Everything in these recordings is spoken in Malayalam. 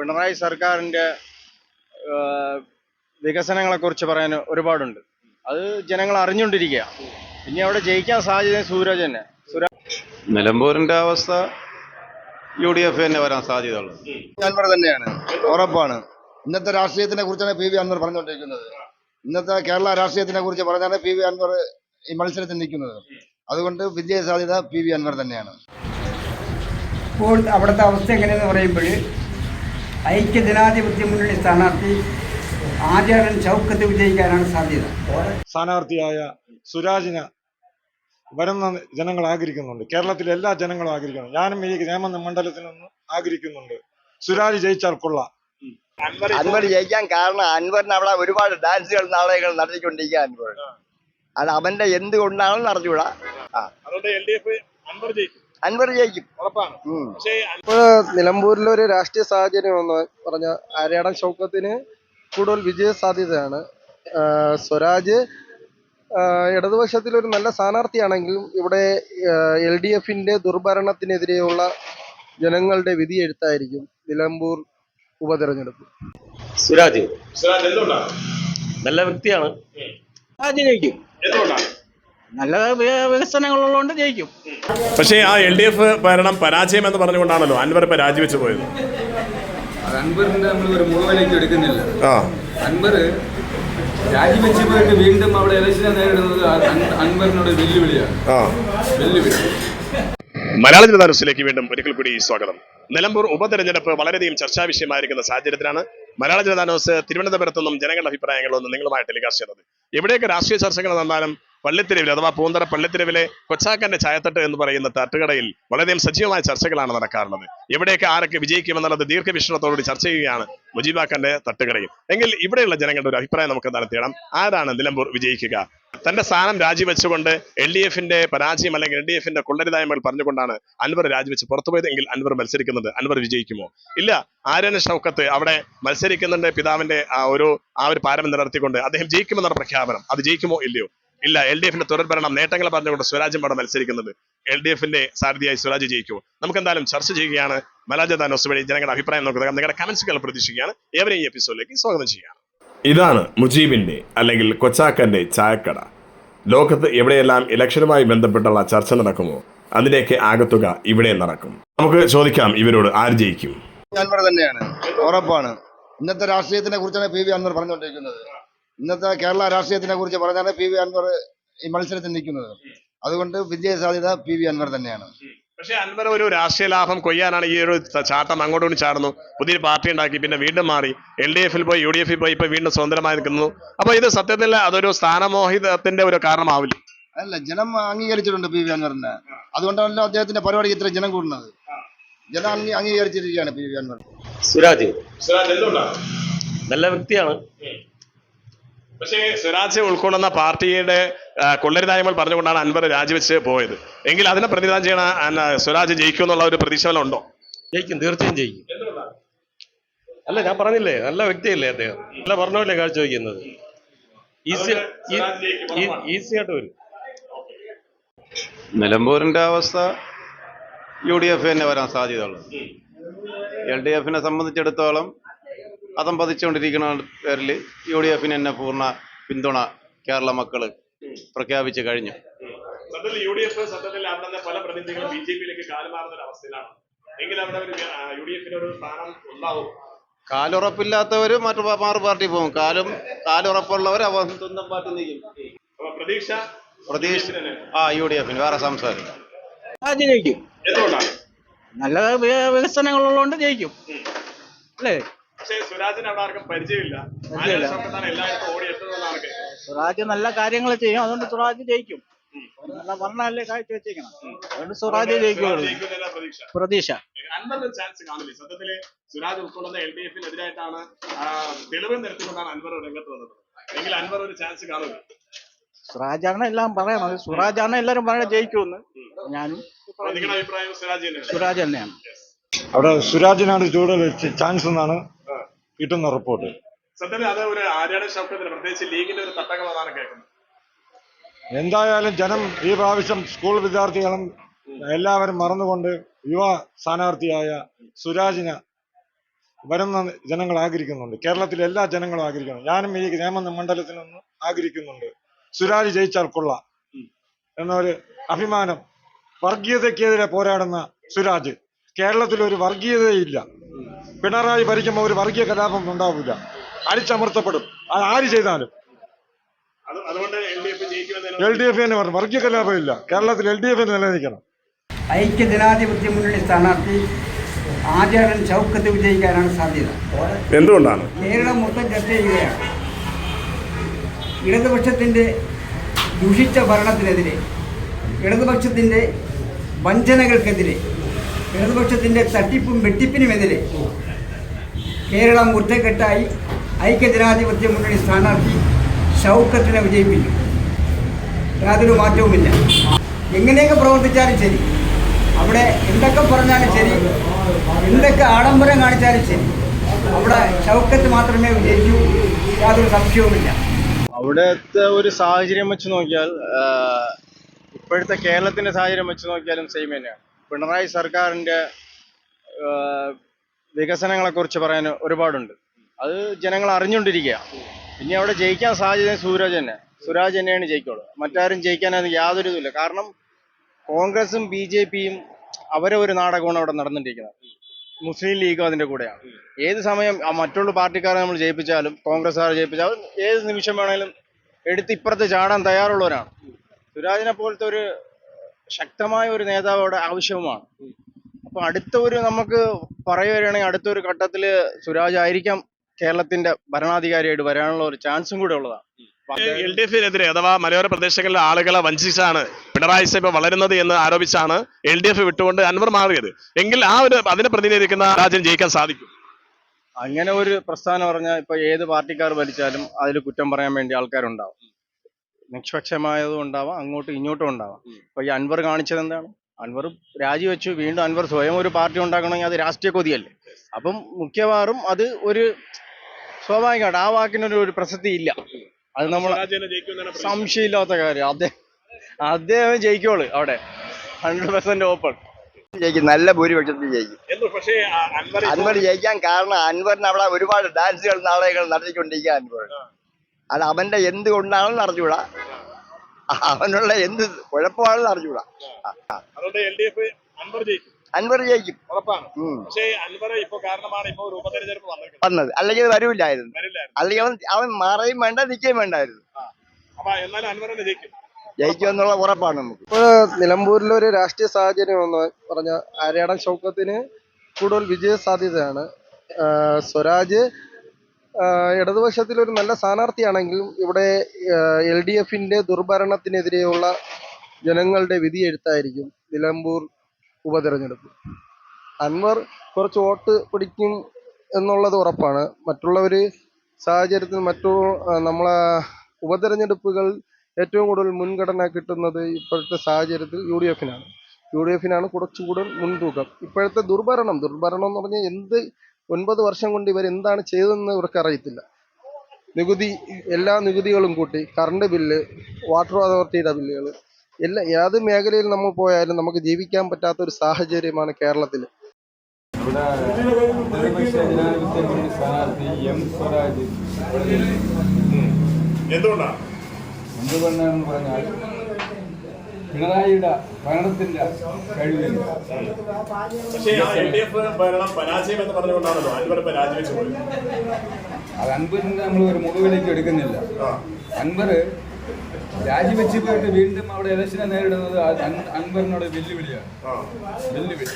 പിണറായി സർക്കാരിന്റെ വികസനങ്ങളെ കുറിച്ച് പറയാൻ ഒരുപാടുണ്ട്. അത് ജനങ്ങൾ അറിഞ്ഞുകൊണ്ടിരിക്കുക. ഇനി അവിടെ ജയിക്കാൻ സാധ്യത സൂരജ് തന്നെ. നിലമ്പൂരിന്റെ അവസ്ഥ യു ഡി എഫ് തന്നെ വരാൻ സാധ്യതയുള്ളത് അൻവർ തന്നെയാണ്. ഉറപ്പാണ്. ഇന്നത്തെ രാഷ്ട്രീയത്തിനെ കുറിച്ചാണ് പി വി അൻവർ പറഞ്ഞുകൊണ്ടിരിക്കുന്നത്. ഇന്നത്തെ കേരള രാഷ്ട്രീയത്തിനെ കുറിച്ച് പറഞ്ഞാണ് പി വി അൻവർ ഈ മത്സരത്തിൽ നിൽക്കുന്നത്. അതുകൊണ്ട് വിജയ സാധ്യത പി വി അൻവർ തന്നെയാണ്. ഇപ്പോൾ അവിടുത്തെ അവസ്ഥ എങ്ങനെയെന്ന് പറയുമ്പോൾ ഐക്യ ജനാധിപത്യ മുന്നണി സ്ഥാനാർത്ഥി ആചാരൻ ചൗക്കത്ത് വിജയിക്കാനാണ് സാധ്യത. സ്ഥാനാർത്ഥിയായ സുരാജിന് വരുന്ന ജനങ്ങൾ ആഗ്രഹിക്കുന്നുണ്ട്. കേരളത്തിലെ എല്ലാ ജനങ്ങളും ആഗ്രഹിക്കുന്നു. ഞാനും ഈ നേമ മണ്ഡലത്തിൽ നിന്ന് ആഗ്രഹിക്കുന്നുണ്ട്. സുരാജ് ജയിച്ചാൽ കൊള്ളാം. അൻവർ ജയിക്കാൻ കാരണം അൻവറിന് അവിടെ ഒരുപാട് ഡാൻസുകൾ നാടകങ്ങൾ നടത്തിക്കൊണ്ടിരിക്കുക അൻവർ. അത് അവന്റെ എന്തുകൊണ്ടാണെന്ന് അറിഞ്ഞൂടാ അതുകൊണ്ട് എൽ ഡി എഫ് അൻവർ ജയിക്കും. അൻവർ ജയിക്കും ഉം. നിലമ്പൂരിലെ ഒരു രാഷ്ട്രീയ സാഹചര്യം എന്ന് പറഞ്ഞ ആര്യാടൻ ഷൗക്കത്തിന് കൂടുതൽ വിജയ സാധ്യതയാണ് സ്വരാജ് ഒരു നല്ല സ്ഥാനാർത്ഥിയാണെങ്കിലും ഇവിടെ എൽ ഡി എഫിന്റെ ദുർഭരണത്തിനെതിരെയുള്ള ജനങ്ങളുടെ വിധി എഴുത്തായിരിക്കും നിലമ്പൂർ ഉപതെരഞ്ഞെടുപ്പ്. സുരാജ്. നല്ല വ്യക്തിയാണ്. ജയിക്കും. നല്ല വികസനങ്ങളുള്ളതുകൊണ്ട് ജയിക്കും. പക്ഷേ ആ എൽ ഡി എഫ് ഭരണം പരാജയം എന്ന് പറഞ്ഞുകൊണ്ടാണല്ലോ അൻവർ ഇപ്പൊ രാജിവെച്ച് പോയത്. അത് അൻവറിന്റെ നമ്മൾ ഒരു മുഴുവനിലേക്ക് എടുക്കുന്നില്ല. ആ. അൻവർ രാജിവെച്ച് പോയിട്ട് വീണ്ടും അവിടെ ഇലക്ഷനെ നേരിടുന്നത് അൻ- അൻവറിനോട് വെല്ലുവിളിയാണ്. ആ. വെല്ലുവിളി. മലയാള ജനതാ ന്യൂസിലേക്ക് വീണ്ടും ഒരിക്കൽ കൂടി സ്വാഗതം. നിലമ്പൂർ ഉപതെരഞ്ഞെടുപ്പ് വളരെയധികം ചർച്ചാ വിഷയമായിരിക്കുന്ന സാഹചര്യത്തിലാണ് മലയാള ജനതാ ന്യൂസ് തിരുവനന്തപുരത്തു നിന്നും ജനങ്ങളുടെ അഭിപ്രായങ്ങളൊന്നും നിങ്ങളുമായി ടെലികാസ്റ്റ് ചെയ്യുന്നത്. എവിടെയൊക്കെ രാഷ്ട്രീയ ചർച്ചകൾ നടന്നാലും പള്ളിത്തെരുവിൽ അഥവാ പൂന്തറ പള്ളിത്തെരുവിലെ കൊച്ചാക്കന്റെ ചായത്തട്ട് എന്ന് പറയുന്ന തട്ടുകടയിൽ വളരെയധികം സജീവമായ ചർച്ചകളാണ് നടക്കാറുള്ളത്. എവിടെയൊക്കെ ആരൊക്കെ വിജയിക്കുമെന്നുള്ളത് ദീർഘവീക്ഷണത്തോടുകൂടി ചർച്ച ചെയ്യുകയാണ് മുജീബാക്കന്റെ തട്ടുകടയിൽ. എങ്കിൽ ഇവിടെയുള്ള ജനങ്ങളുടെ ഒരു അഭിപ്രായം നമുക്ക് നടത്തിയിടാം ആരാണ് നിലമ്പൂർ വിജയിക്കുക? തന്റെ സ്ഥാനം രാജിവെച്ചുകൊണ്ട് എൽ ഡി എഫിന്റെ പരാജയം അല്ലെങ്കിൽ എൽ ഡി എഫിന്റെ കൊള്ളരുതായ്മകൾ പറഞ്ഞുകൊണ്ടാണ് അൻവർ രാജിവെച്ച് പുറത്തുപോയത് എങ്കിൽ അൻവർ മത്സരിക്കുന്നത് അൻവർ വിജയിക്കുമോ? ഇല്ല ആര്യന ഷൗക്കത്ത് അവിടെ മത്സരിക്കുന്നുണ്ട് പിതാവിന്റെ ആ ഒരു ആ ഒരു പാരമ്പര്യം നിലനിർത്തിക്കൊണ്ട് അദ്ദേഹം ജയിക്കുമെന്നുള്ള പ്രഖ്യാപനം. അത് ജയിക്കുമോ ഇല്ലയോ? ഇല്ല എൽ ഡി എഫിന്റെ തുടർഭരണം നേട്ടങ്ങൾ പറഞ്ഞുകൊണ്ട് സ്വരാജും അവിടെ മത്സരിക്കുന്നത്. എൽ ഡി എഫിന്റെ സാരഥിയായി സ്വരാജ് ജയിക്കുമോ? നമുക്ക് എന്തായാലും ചർച്ച ചെയ്യുകയാണ്. മലാജ ന്യൂസ് വഴി ജനങ്ങളുടെ അഭിപ്രായം നോക്കുക നിങ്ങളുടെ കമന്റ്സുകൾ പ്രതീക്ഷിക്കുകയാണ്. ഏവരെയും ഈ എപ്പിസോഡിലേക്ക് സ്വാഗതം ചെയ്യുകയാണ്. ഇതാണ് മുജീബിന്റെ അല്ലെങ്കിൽ കൊച്ചാക്കന്റെ ചായക്കട. ലോകത്ത് എവിടെയെല്ലാം ഇലക്ഷനുമായി ബന്ധപ്പെട്ടുള്ള ചർച്ച നടക്കുമോ അതിന്റെയൊക്കെ ആകത്തുക ഇവിടെ നടക്കും. നമുക്ക് ചോദിക്കാം ഇവരോട് ആര് ജയിക്കും? തന്നെയാണ്. ഉറപ്പാണ്. ഇന്നത്തെ രാഷ്ട്രീയത്തിനെ കുറിച്ചാണ് പി വി അന്നർ പറഞ്ഞുകൊണ്ടിരിക്കുന്നത്. ഇന്നത്തെ കേരള രാഷ്ട്രീയത്തിനെ കുറിച്ച് പറഞ്ഞാണ് പി വി അൻവർ ഈ മത്സരത്തിൽ നിൽക്കുന്നത്. അതുകൊണ്ട് വിജയ സാധ്യത പി വി അൻവർ തന്നെയാണ്. പക്ഷേ അൻവർ ഒരു രാഷ്ട്രീയ ലാഭം കൊയ്യാനാണ് ഈ ഒരു ചാട്ടം അങ്ങോട്ടും ചാടുന്നു. പുതിയൊരു പാർട്ടി ഉണ്ടാക്കി പിന്നെ വീണ്ടും മാറി. എൽ ഡി എഫിൽ പോയി യു ഡി എഫിൽ പോയി ഇപ്പൊ വീണ്ടും സ്വതന്ത്രമായി നിൽക്കുന്നു. അപ്പൊ ഇത് സത്യത്തിൽ അതൊരു സ്ഥാനമോഹിതത്തിന്റെ ഒരു കാരണമാവില്ല? അല്ല ജനം അംഗീകരിച്ചിട്ടുണ്ട് പി വി അൻവറിനെ. അതുകൊണ്ടാണല്ലോ അദ്ദേഹത്തിന്റെ പരിപാടിക്ക് ഇത്ര ജനം കൂടുന്നത്. ജനം അംഗീ അംഗീകരിച്ചിരിക്കുകയാണ് പി വി അൻവർ. സുരാജ്. സുരാജ് എന്തുകൊണ്ടാണ്? നല്ല വ്യക്തിയാണ്. പക്ഷേ സ്വരാജ് ഉൾക്കൊള്ളുന്ന പാർട്ടിയുടെ കൊള്ളരുതായ്മകൾ പറഞ്ഞുകൊണ്ടാണ് അൻവർ രാജിവെച്ച് പോയത്. എങ്കിൽ അതിനെ പ്രതിനിധാനം ചെയ്യണ സ്വരാജ് ജയിക്കും എന്നുള്ള ഒരു പ്രതീക്ഷ വല്ലതും ഉണ്ടോ? ജയിക്കും തീർച്ചയായും ജയിക്കും. അല്ല ഞാൻ പറഞ്ഞില്ലേ നല്ല വ്യക്തിയല്ലേ അദ്ദേഹം. നല്ല പറഞ്ഞല്ലേ കാഴ്ച വയ്ക്കുന്നത്? ഈസി ഈസി ആയിട്ട് വരും. നിലമ്പൂരിന്റെ അവസ്ഥ യു ഡി എഫ് തന്നെ വരാൻ സാധ്യതയുള്ളത്. എൽ ഡി എഫിനെ സംബന്ധിച്ചിടത്തോളം അതം പതിച്ചുകൊണ്ടിരിക്കുന്ന പേരിൽ യു ഡി എഫിന് തന്നെ പൂർണ പിന്തുണ കേരള മക്കൾ പ്രഖ്യാപിച്ചു കഴിഞ്ഞു. സത്യത്തിൽ യു ഡി എഫ് സത്യത്തിൽ അവിടെ നിന്ന് പല പ്രതിനിധികളും ബി ജെ പിയിലേക്ക് കാലുമാറുന്ന ഒരു അവസ്ഥയിലാണ്. എങ്കിൽ അവിടെ ഒരു യു ഡി എഫിന് ഒരു സ്ഥാനം ഉണ്ടാവും. കാലുറപ്പില്ലാത്തവര് മറ്റു മാറു പാർട്ടി പോകും. കാലും കാലുറപ്പുള്ളവർ അവർ സ്വന്തം പാർട്ടി നീക്കും പ്രതീക്ഷ പ്രതീക്ഷ ആ യു ഡി എഫിന്. വേറെ സംസാരിക്കും. ജയിക്കും. നല്ല വികസനങ്ങളുള്ളതുകൊണ്ട് ജയിക്കും. അല്ലേ? പക്ഷേ സുരാജിന് അവിടെ ആർക്കും പരിചയമില്ല. പരിചയമില്ല. ആര്യൻ എല്ലായിടത്തും ഓടി എത്തുന്നതാണ് കേൾക്കുന്നത് സ്വരാജ് നല്ല കാര്യങ്ങൾ ചെയ്യും. അതുകൊണ്ട് സ്വരാജ് ജയിക്കും. നല്ല ഭരണമല്ലേ കാഴ്ച വെച്ചേക്കണം. അതുകൊണ്ട് സ്വരാജ് ജയിക്കുള്ളൂ പ്രതീക്ഷ. പ്രതീക്ഷ. അൻവറിന് ചാൻസ് കാണില്ലേ സത്യത്തിൽ സുരാജ് ഉൾക്കൊള്ളുന്ന എൽ ഡി എഫിനെതിരായിട്ടാണ് ആ, തെളിവ് നിരത്തിക്കൊണ്ടാണ് അൻവർ രംഗത്ത് വന്നത്. എങ്കിൽ അൻവർ ഒരു ചാൻസ് കാണില്ല സ്വരാജാണ് എല്ലാം പറയണത് സ്വരാജാണ് എല്ലാരും പറയുന്നത് ജയിക്കുമെന്ന്. ഞാനും അപ്പൊ നിങ്ങളുടെ അഭിപ്രായം സുരാജ് തന്നെയാണ്. സ്വരാജ് തന്നെയാണ്. അവിടെ സുരാജിനാണ് ചൂട് ചാൻസ് എന്നാണ് കിട്ടുന്ന റിപ്പോർട്ട് സത്യത്തിൽ അത് ഒരു ആര്യാടൻ ശബ്ദത്തിന് പ്രത്യേകിച്ച് ലീഗിന്റെ ഒരു തട്ടങ്ങളാണ് കേൾക്കുന്നത്. എന്തായാലും ജനം ഈ പ്രാവശ്യം സ്കൂൾ വിദ്യാർത്ഥികളും എല്ലാവരും മറന്നുകൊണ്ട് യുവ സ്ഥാനാർത്ഥിയായ സുരാജിനെ വരുന്ന ജനങ്ങൾ ആഗ്രഹിക്കുന്നുണ്ട്. കേരളത്തിലെ എല്ലാ ജനങ്ങളും ആഗ്രഹിക്കുന്നു. ഞാനും ഈ നേമന്ന മണ്ഡലത്തിൽ നിന്ന് ആഗ്രഹിക്കുന്നുണ്ട്. സുരാജ് ജയിച്ചാൽ കൊള്ളാം എന്നൊരു അഭിമാനം വർഗീയതയ്ക്കെതിരെ പോരാടുന്ന സുരാജ്. കേരളത്തിൽ ഒരു വർഗീയതയില്ല. പിണറായി ഭരിക്കുമ്പോൾ ഒരു വർഗീയ കലാപം ഉണ്ടാവില്ല. അടിച്ചമർത്തപ്പെടും. അത് ആര് ചെയ്താലും. അതുകൊണ്ട് എൽ ഡി എഫ് ജയിക്കുമെന്ന് എൽ ഡി എഫ് തന്നെ പറഞ്ഞു. വർഗീയ കലാപം ഇല്ല. കേരളത്തിൽ എൽ ഡി എഫ് നിലനിൽക്കണം. ഐക്യ ജനാധിപത്യ മുന്നണി സ്ഥാനാർത്ഥി ആചാരൻ ചൗക്കത്ത് വിജയിക്കാനാണ് സാധ്യത. എന്തുകൊണ്ടാണ്? കേരളം മൊത്തം ചർച്ച ചെയ്യുകയാണ്. ഇടതുപക്ഷത്തിന്റെ ദുഷിച്ച ഭരണത്തിനെതിരെ ഇടതുപക്ഷത്തിന്റെ വഞ്ചനകൾക്കെതിരെ ഇടതുപക്ഷത്തിന്റെ തട്ടിപ്പും വെട്ടിപ്പിനുമെതിരെ കേരളം ഒറ്റക്കെട്ടായി ഐക്യജനാധിപത്യ മുന്നണി സ്ഥാനാർത്ഥി ഷൗക്കത്തിനെ വിജയിപ്പിക്കും. യാതൊരു മാറ്റവുമില്ല. എങ്ങനെയൊക്കെ പ്രവർത്തിച്ചാലും ശരി. അവിടെ എന്തൊക്കെ പറഞ്ഞാലും ശരി. എന്തൊക്കെ ആഡംബരം കാണിച്ചാലും ശരി. അവിടെ ഷൗക്കത്ത് മാത്രമേ വിജയിക്കൂ. യാതൊരു സംശയവുമില്ല. അവിടുത്തെ ഒരു സാഹചര്യം വെച്ച് നോക്കിയാൽ ഇപ്പോഴത്തെ കേരളത്തിന്റെ സാഹചര്യം വെച്ച് നോക്കിയാലും സെയിം തന്നെയാണ്. പിണറായി സർക്കാരിന്റെ വികസനങ്ങളെ കുറിച്ച് പറയാൻ ഒരുപാടുണ്ട്. അത് ജനങ്ങൾ അറിഞ്ഞുകൊണ്ടിരിക്കുക. ഇനി അവിടെ ജയിക്കാൻ സാധ്യത സൂരജ് തന്നെ. സുരാജ് തന്നെയാണ് ജയിക്കുള്ളൂ. മറ്റാരും ജയിക്കാൻ അത് യാതൊരു ഇതുമില്ല. കാരണം കോൺഗ്രസും ബി ജെ പിയും അവരെ ഒരു നാടകമാണ് അവിടെ നടന്നിട്ടിരിക്കുന്നത്. മുസ്ലിം ലീഗും അതിന്റെ കൂടെയാണ്. ഏത് സമയം മറ്റുള്ള പാർട്ടിക്കാരെ നമ്മൾ ജയിപ്പിച്ചാലും കോൺഗ്രസ്സുകാരെ ജയിപ്പിച്ചാലും ഏത് നിമിഷം വേണേലും എടുത്ത് ഇപ്പുറത്ത് ചാടാൻ തയ്യാറുള്ളവരാണ്. സുരാജിനെ പോലത്തെ ഒരു ശക്തമായ ഒരു നേതാവ് അവിടെ ആവശ്യവുമാണ്. അപ്പൊ അടുത്ത ഒരു നമുക്ക് പറയുകയാണെങ്കിൽ അടുത്ത ഒരു ഘട്ടത്തിൽ സുരാജ് ആയിരിക്കാം കേരളത്തിന്റെ ഭരണാധികാരിയായിട്ട് വരാനുള്ള ഒരു ചാൻസും കൂടെ ഉള്ളതാണ്. അപ്പൊ എൽ ഡി എഫിനെതിരെ അഥവാ മലയോര പ്രദേശങ്ങളിലെ ആളുകളെ വഞ്ചിച്ചാണ് പിണറായി സഭ വളരുന്നത് എന്ന് ആരോപിച്ചാണ് എൽ ഡി എഫ് വിട്ടുകൊണ്ട് അൻവർ മാറിയത്. എങ്കിൽ ആ ഒരു അതിനെ പ്രതിനിധീകരിക്കുന്ന രാജ്യം ജയിക്കാൻ സാധിക്കും. അങ്ങനെ ഒരു പ്രസ്ഥാനം പറഞ്ഞാൽ ഇപ്പൊ ഏത് പാർട്ടിക്കാർ ഭരിച്ചാലും അതിൽ കുറ്റം പറയാൻ വേണ്ടി ആൾക്കാരുണ്ടാവും. നിഷ്പക്ഷമായതും ഉണ്ടാവാം അങ്ങോട്ടും ഇങ്ങോട്ടും ഉണ്ടാവാം. ഇപ്പൊ ഈ അൻവർ കാണിച്ചത് എന്താണ്? അൻവർ രാജിവെച്ചു. വീണ്ടും അൻവർ സ്വയം ഒരു പാർട്ടി ഉണ്ടാക്കണമെങ്കിൽ അത് രാഷ്ട്രീയ കൊതിയല്ലേ? അപ്പം മുഖ്യവാറും അത് ഒരു സ്വാഭാവികമായിട്ട് ആ വാക്കിനൊരു ഒരു പ്രസക്തി ഇല്ല. അത് നമ്മൾ. സംശയമില്ലാത്ത കാര്യം. അദ്ദേഹം അദ്ദേഹം ജയിക്കോളൂ അവിടെ. ഹൺഡ്രഡ് പെർസെന്റ് ഓപ്പൺ ജയിക്കും. നല്ല ഭൂരിപക്ഷത്തിൽ ജയിക്കും. അൻവർ ജയിക്കാൻ കാരണം അൻവറിന് അവിടെ ഒരുപാട് ഡാൻസുകൾ നാടകങ്ങൾ നടത്തിക്കൊണ്ടിരിക്കുക അൻവർ അത് അവന്റെ എന്തുകൊണ്ടാണെന്ന് അറിഞ്ഞൂടാ അവനുള്ള എന്ത് കുഴപ്പമാണെന്ന് അറിഞ്ഞൂടാ. അൻവർ ജയിക്കും. ഇപ്പൊ വന്നത്. അല്ലെങ്കിൽ വരൂല്ലായിരുന്നു. അല്ലെങ്കിൽ അവൻ അവൻ മാറുകയും വേണ്ട നിൽക്കുകയും വേണ്ടായിരുന്നു. ജയിക്കുമെന്നുള്ള ഉറപ്പാണ് നമുക്ക്. ഇപ്പോൾ നിലമ്പൂരിലെ ഒരു രാഷ്ട്രീയ സാഹചര്യം എന്ന് പറഞ്ഞ ആര്യാടൻ ഷൗക്കത്തിന് കൂടുതൽ വിജയ സാധ്യതയാണ് സ്വരാജ് ഒരു നല്ല സ്ഥാനാർത്ഥിയാണെങ്കിലും ഇവിടെ എൽ ഡി എഫിന്റെ ദുർഭരണത്തിനെതിരെയുള്ള ജനങ്ങളുടെ വിധി എഴുത്തായിരിക്കും നിലമ്പൂർ ഉപതെരഞ്ഞെടുപ്പ്. അൻവർ കുറച്ച് വോട്ട് പിടിക്കും എന്നുള്ളത് ഉറപ്പാണ്. മറ്റുള്ളവർ സാഹചര്യത്തിൽ മറ്റു നമ്മളെ ഉപതെരഞ്ഞെടുപ്പുകൾ ഏറ്റവും കൂടുതൽ മുൻഗണന കിട്ടുന്നത് ഇപ്പോഴത്തെ സാഹചര്യത്തിൽ യു ഡി എഫിനാണ്. യു ഡി എഫിനാണ് കുറച്ചുകൂടെ മുൻതൂക്കം. ഇപ്പോഴത്തെ ദുർഭരണം ദുർഭരണം എന്ന് പറഞ്ഞാൽ എന്ത് ഒൻപത് വർഷം കൊണ്ട് ഇവർ എന്താണ് ചെയ്തതെന്ന് ഇവർക്ക് അറിയത്തില്ല. നികുതി എല്ലാ നികുതികളും കൂട്ടി കറണ്ട് ബില്ല് വാട്ടർ അതോറിറ്റിയുടെ ബില്ലുകൾ എല്ലാ ഏത് മേഖലയിൽ നമ്മൾ പോയാലും നമുക്ക് ജീവിക്കാൻ പറ്റാത്ത ഒരു സാഹചര്യമാണ് കേരളത്തിൽ. ഇവിടെ ഇടതുപക്ഷ ജനാധിപത്യ മുന്നണി സ്ഥാനാർത്ഥി എം സ്വരാജ്. എന്തുകൊണ്ടാണ് എന്തുകൊണ്ടാണെന്ന് പറഞ്ഞാൽ പിണറായിയുടെ ഭരണത്തിന്റെ കഴിവില്ല പക്ഷേ ആ എൽ ഡി എഫ് ഭരണം പരാജയം എന്ന് പറഞ്ഞുകൊണ്ടാണല്ലോ അൻവർ ഇപ്പൊ പോയത്. അത് അൻപറിനെ നമ്മൾ ഒരു മുഖവിലേക്ക് എടുക്കുന്നില്ല. അൻവർ രാജിവെച്ച് പോയിട്ട് വീണ്ടും അവിടെ ഇലക്ഷനെ നേരിടുന്നത് അൻവറിനോട് വെല്ലുവിളിയാണ്. വെല്ലുവിളി.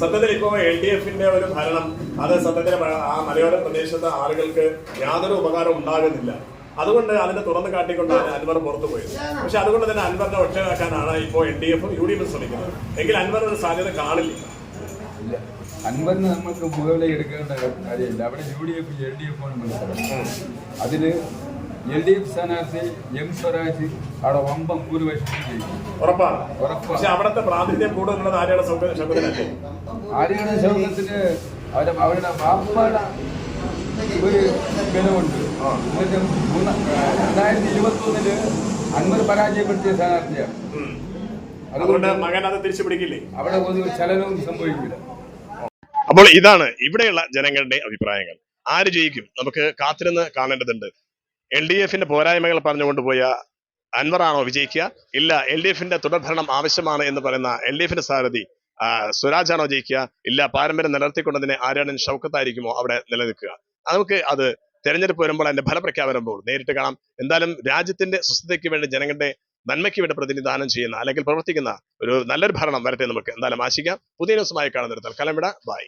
സത്യത്തിൽ ഇപ്പോൾ എൽ ഡി എഫിന്റെ ഒരു ഭരണം അത് സത്യത്തിൽ ആ മലയോര പ്രദേശത്തെ ആളുകൾക്ക് യാതൊരു ഉപകാരം ഉണ്ടാകുന്നില്ല. അതുകൊണ്ട് അതിനെ തുറന്നു കാട്ടിക്കൊണ്ടാണ് അൻവർ പുറത്തു പോയത്. പക്ഷെ അതുകൊണ്ട് തന്നെ അൻവറിനെ ഒറ്റയാക്കാനാണ് ഇപ്പോൾ എൻ ഡി എഫും യു ഡി എഫും ശ്രമിക്കുന്നത്. എങ്കിൽ അൻവർ ഒരു സാധ്യത കാണില്ല. അൻവറിന് നമുക്ക് മുകളിലേക്ക് എടുക്കേണ്ട കാര്യമില്ല. അവിടെ U D F L D F ആണ് മത്സരം. എൽ ഡി എഫ് സ്ഥാനാർത്ഥി എം സ്വരാജ് അവിടെ വമ്പം ഉറപ്പാണ്. പക്ഷെ അവിടുത്തെ പ്രാതിനിധ്യം കൂടുതലുള്ളത് ആരെയാണ് ശബ്ദത്തിനല്ലേ ആര്യയുടെ ശബ്ദത്തിന് അവരെ അവരുടെ ബാപ്പയുടെ ഒരു ബലമുണ്ട്. രണ്ടായിരത്തി ഇരുപത്തി ഒന്നിൽ അൻവർ പരാജയപ്പെടുത്തിയ സ്ഥാനാർത്ഥിയാണ്. അതുകൊണ്ട് മകൻ അത് തിരിച്ചു പിടിക്കില്ലേ? അവിടെ ഒരു ചലനവും സംഭവിക്കില്ല. അപ്പോൾ ഇതാണ് ഇവിടെയുള്ള ജനങ്ങളുടെ അഭിപ്രായങ്ങൾ. ആര് ജയിക്കും? നമുക്ക് കാത്തിരുന്ന് കാണേണ്ടതുണ്ട്. എൽ ഡി എഫിന്റെ പോരായ്മകൾ പറഞ്ഞുകൊണ്ട് പോയ അൻവറാണോ വിജയിക്കുക? ഇല്ല എൽ ഡി എഫിന്റെ തുടർഭരണം ആവശ്യമാണ് എന്ന് പറയുന്ന എൽ ഡി എഫിന്റെ സാരഥി സ്വരാജ് സ്വരാജാണോ ജയിക്കുക? ഇല്ല പാരമ്പര്യം നിലനിർത്തിക്കൊണ്ടതിനെ ആരാണ് ഷൗക്കത്തായിരിക്കുമോ അവിടെ നിലനിൽക്കുക? നമുക്ക് അത് തെരഞ്ഞെടുപ്പ് വരുമ്പോൾ അതിന്റെ ഫലപ്രഖ്യാപനം പോകും. നേരിട്ട് കാണാം. എന്തായാലും രാജ്യത്തിന്റെ സുസ്ഥിതിക്ക് വേണ്ടി ജനങ്ങളുടെ നന്മയ്ക്ക് വേണ്ടി പ്രതിനിധാനം ചെയ്യുന്ന അല്ലെങ്കിൽ പ്രവർത്തിക്കുന്ന ഒരു നല്ലൊരു ഭരണം വരട്ടെ നമുക്ക്. എന്തായാലും ആശിക്കാം. പുതിയ ന്യൂസുമായി കാണുന്നിടത്താൽ കലമിട ബൈ.